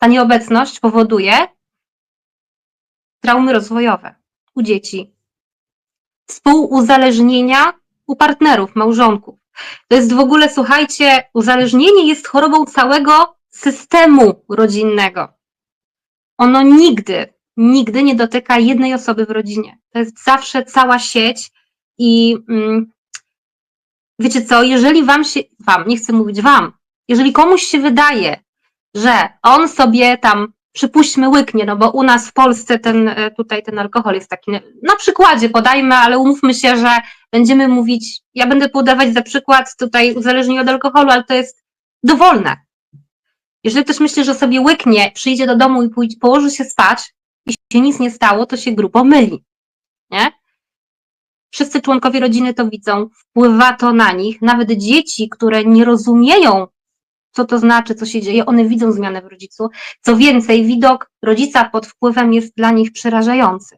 ta nieobecność powoduje traumy rozwojowe u dzieci, współuzależnienia u partnerów, małżonków. To jest w ogóle, słuchajcie, uzależnienie jest chorobą całego systemu rodzinnego. Ono nigdy, nigdy nie dotyka jednej osoby w rodzinie. To jest zawsze cała sieć i mm, wiecie co, jeżeli wam się, wam, nie chcę mówić wam, jeżeli komuś się wydaje, że on sobie tam, przypuśćmy, łyknie, no bo u nas w Polsce ten, e, tutaj ten alkohol jest taki, na przykładzie podajmy, ale umówmy się, że będziemy mówić, ja będę podawać za przykład tutaj uzależnienie od alkoholu, ale to jest dowolne. Jeżeli ktoś myśli, że sobie łyknie, przyjdzie do domu i pójdzie, położy się spać i się nic nie stało, to się grubo myli, nie? Wszyscy członkowie rodziny to widzą, wpływa to na nich, nawet dzieci, które nie rozumieją, co to znaczy, co się dzieje, one widzą zmianę w rodzicu. Co więcej, widok rodzica pod wpływem jest dla nich przerażający.